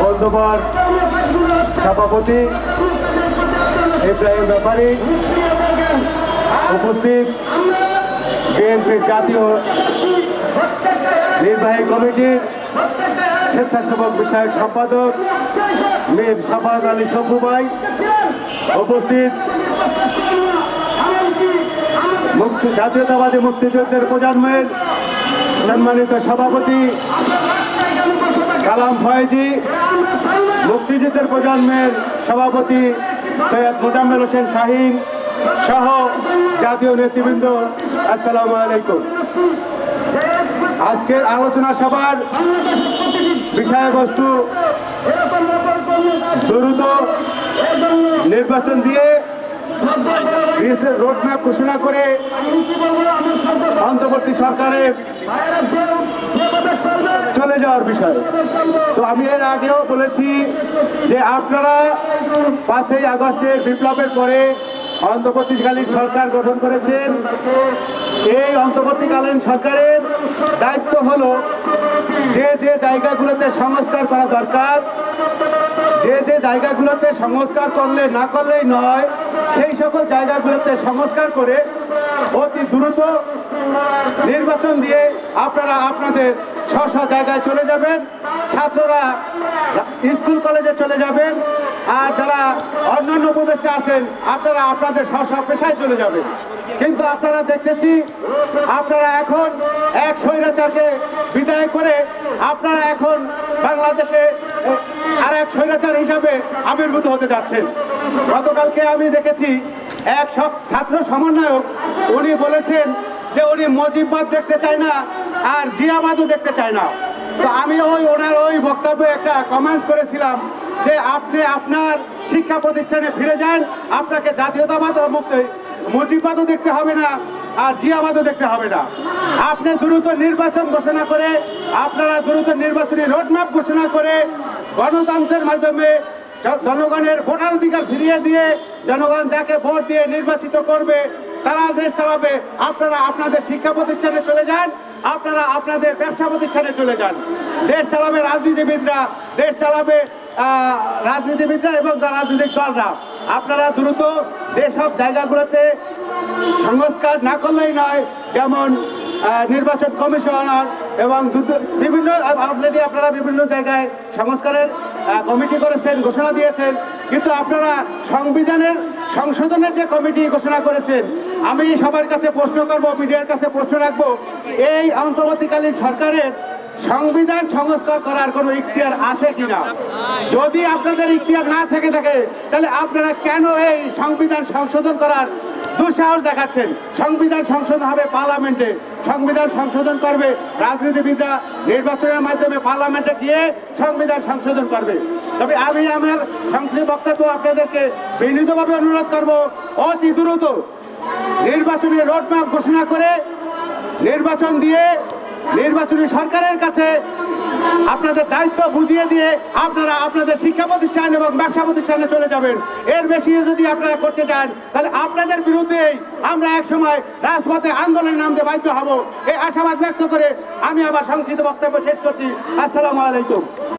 বন্ধুবর সভাপতি ইব্রাহিম ব্যাপারী উপস্থিত বিএনপির জাতীয় নির্বাহী কমিটির স্বেচ্ছাসেবক বিষয়ক সম্পাদক মীর সাফাত আলী শম্ভু উপস্থিত মুক্তি জাতীয়তাবাদী মুক্তিযুদ্ধের প্রজন্মের সম্মানিত সভাপতি কালাম ফয়েজি, মুক্তিযুদ্ধের প্রজন্মের সভাপতি সৈয়দ মোজাম্মেল হোসেন শাহিন সহ জাতীয় নেতৃবৃন্দ, আসসালামু আলাইকুম। আজকের আলোচনা সভার বিষয়বস্তু দ্রুত নির্বাচন দিয়ে রোডম্যাপ ঘোষণা করে অন্তর্বর্তী সরকারের চলে যাওয়ার বিষয়। তো আমি এর আগেও বলেছি যে আপনারা পাঁচই আগস্টের বিপ্লবের পরে অন্তর্বর্তীকালীন সরকার গঠন করেছেন। এই অন্তর্বর্তীকালীন সরকারের দায়িত্ব হলো যে যে জায়গাগুলোতে সংস্কার করা দরকার, যে যে জায়গাগুলোতে সংস্কার করলে না করলেই নয়, সেই সকল জায়গাগুলোতে সংস্কার করে অতি দ্রুত নির্বাচন দিয়ে আপনারা আপনাদের স্ব জায়গায় চলে যাবেন, ছাত্ররা স্কুল, কলেজে চলে যাবেন, আর যারা অন্যান্য উপদেষ্টা আছেন, আপনারা আপনাদের স্ব পেশায় চলে যাবেন। কিন্তু আপনারা দেখতেছি, আপনারা এখন এক স্বৈরাচারকে বিদায় করে আপনারা এখন বাংলাদেশে আর এক স্বৈরাচার হিসাবে আবির্ভূত হতে যাচ্ছেন। গতকালকে আমি দেখেছি, এক ছাত্র সমন্বয়ক, উনি বলেছেন যে উনি মজিববাদ দেখতে চায় না আর জিয়াবাদও দেখতে চায় না। তো আমি ওই ওনার ওই বক্তব্যে একটা কমেন্টস করেছিলাম যে আপনি আপনার শিক্ষা প্রতিষ্ঠানে ফিরে যান, আপনাকে জাতীয়তাবাদ মুজিববাদও দেখতে হবে না আর জিয়াবাদও দেখতে হবে না। আপনি দ্রুত নির্বাচন ঘোষণা করে, আপনারা দ্রুত নির্বাচনী রোডম্যাপ ঘোষণা করে গণতন্ত্রের মাধ্যমে জনগণের ভোটার অধিকার ফিরিয়ে দিয়ে জনগণ যাকে ভোট দিয়ে নির্বাচিত করবে তারা দেশ চালাবে, আপনারা আপনাদের শিক্ষা প্রতিষ্ঠানে চলে যান, আপনারা আপনাদের ব্যবসা প্রতিষ্ঠানে চলে যান। দেশ চালাবে রাজনীতিবিদরা, দেশ চালাবে রাজনীতিবিদরা এবং রাজনৈতিক দলরা আপনারা দ্রুত যেসব জায়গাগুলোতে সংস্কার না করলেই নয়, যেমন নির্বাচন কমিশনার এবং বিভিন্ন অলরেডি আপনারা বিভিন্ন জায়গায় সংস্কারের কমিটি করেছেন, ঘোষণা দিয়েছেন, কিন্তু আপনারা সংবিধানের সংশোধনের যে কমিটি ঘোষণা করেছেন, আমি সবার কাছে প্রশ্ন করব, মিডিয়ার কাছে প্রশ্ন রাখব, এই অন্তর্বর্তীকালীন সরকারের সংবিধান সংস্কার করার কোনো ইখতিয়ার আছে কিনা? যদি আপনাদের ইখতিয়ার না থেকে থাকে, তাহলে আপনারা কেন এই সংবিধান সংশোধন করার দুঃসাহস দেখাচ্ছেন? সংবিধান সংশোধন হবে পার্লামেন্টে। সংবিধান সংশোধন করবে রাজনীতিবিদরা নির্বাচনের মাধ্যমে পার্লামেন্টে গিয়ে সংবিধান সংশোধন করবে। তবে আমি আমার সংক্ষিপ্ত বক্তব্য আপনাদেরকে বিনীতভাবে অনুরোধ করব, অতি দ্রুত নির্বাচনী রোডম্যাপ ঘোষণা করে নির্বাচন দিয়ে নির্বাচনী সরকারের কাছে আপনাদের দায়িত্ব বুঝিয়ে দিয়ে আপনারা আপনাদের শিক্ষা প্রতিষ্ঠান এবং ব্যবসা প্রতিষ্ঠানে চলে যাবেন। এর বেশি যদি আপনারা করতে চান, তাহলে আপনাদের বিরুদ্ধেই আমরা এক সময় রাজপথে আন্দোলনের নামতে বাধ্য হব। এই আশাবাদ ব্যক্ত করে আমি আমার সংক্ষিপ্ত বক্তব্য শেষ করছি। আসসালামু আলাইকুম।